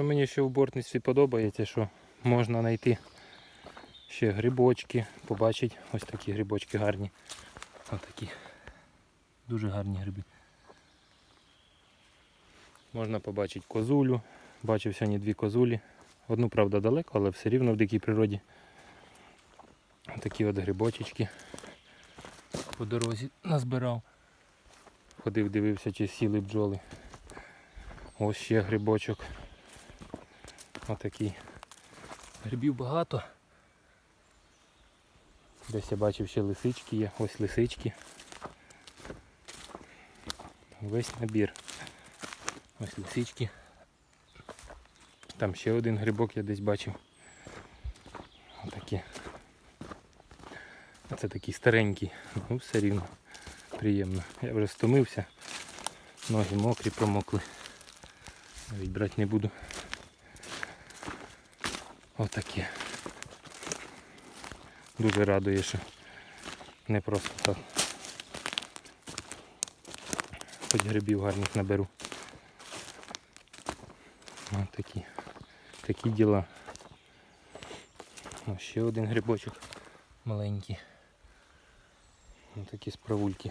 Що мені ще в бортництві подобається, що можна знайти ще грибочки, побачити ось такі грибочки гарні. Ось такі. Дуже гарні гриби. Можна побачити козулю. Бачив сьогодні дві козулі. Одну, правда, далеко, але все рівно в дикій природі. Такі от грибочечки по дорозі назбирав. Ходив, дивився, чи сіли бджоли. Ось ще грибочок. Отакий. Грибів багато. Десь я бачив ще лисички є. Ось лисички. Весь набір. Ось лисички. Там ще один грибок я десь бачив. Отакі. Це такий старенький. Ну все рівно. Приємно. Я вже стомився. Ноги мокрі, промокли. Навіть брати не буду. Отаке. Дуже радує, що не просто так. Хоч грибів гарних наберу. Ось такі. Такі діла. Ось ще один грибочок маленький. Ось такі справульки.